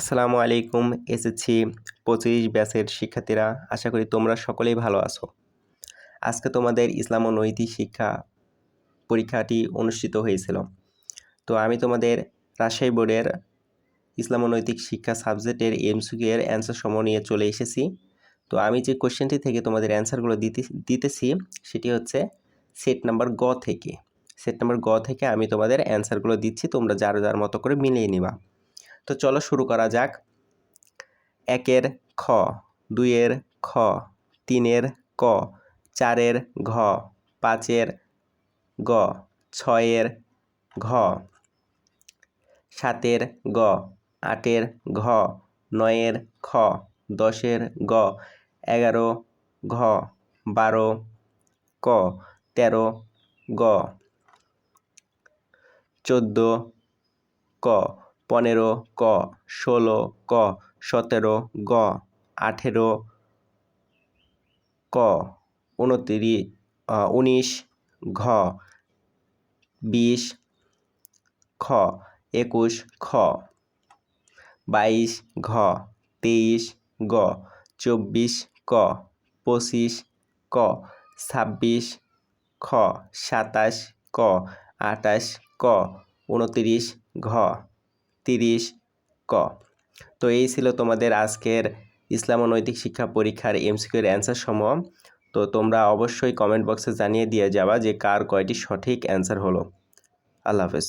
আসসালামু আলাইকুম, এসেছি পঁচিশ ব্যাচের শিক্ষার্থীরা। আশা করি তোমরা সকলেই ভালো আছো। আজকে তোমাদের ইসলাম ও নৈতিক শিক্ষা পরীক্ষাটি অনুষ্ঠিত হয়েছিল। তো আমি তোমাদের রাজশাহী বোর্ডের ইসলাম ও নৈতিক শিক্ষা সাবজেক্টের এমসিকিউ এর অ্যান্সার সমূহ নিয়ে চলে এসেছি। তো আমি যে কোশ্চেনটি থেকে তোমাদের অ্যান্সারগুলো দিতে দিতেছি, সেটি হচ্ছে সেট নাম্বার গ থেকে। সেট নাম্বার গ থেকে আমি তোমাদের অ্যান্সারগুলো দিচ্ছি, তোমরা যার যার মতো করে মিলিয়ে নিবা। তো চলো শুরু করা যাক। একের খ, দুইয়ের খ, তিনের ক, চারের ঘ, পাঁচের গ, ছয়ের ঘ, সাতের গ, আটের ঘ, নয়ের খ, দশের গ, এগারো ঘ, বারো ক, তেরো গ, চোদ্দ ক পনেরো ক, ষোলো ক, সতেরো গ, আঠেরো ক, উনতিরিশ উনিশ ঘ, বিশ খ, একুশ খ, বাইশ ঘ, তেইশ গ, চব্বিশ ক, পঁচিশ ক, ছাব্বিশ খ, সাতাশ ক আটাশ ক, উনতিরিশ ঘ। তিরিশ ক। তো এই ছিল তোমাদের আজকের ইসলাম ও নৈতিক শিক্ষা পরীক্ষার এমসিকিউর অ্যান্সার সমূহ। তো তোমরা অবশ্যই কমেন্ট বক্সে জানিয়ে দিয়ে যাবা যে কার কয়টি সঠিক অ্যান্সার হলো। আল্লাহ হাফেজ।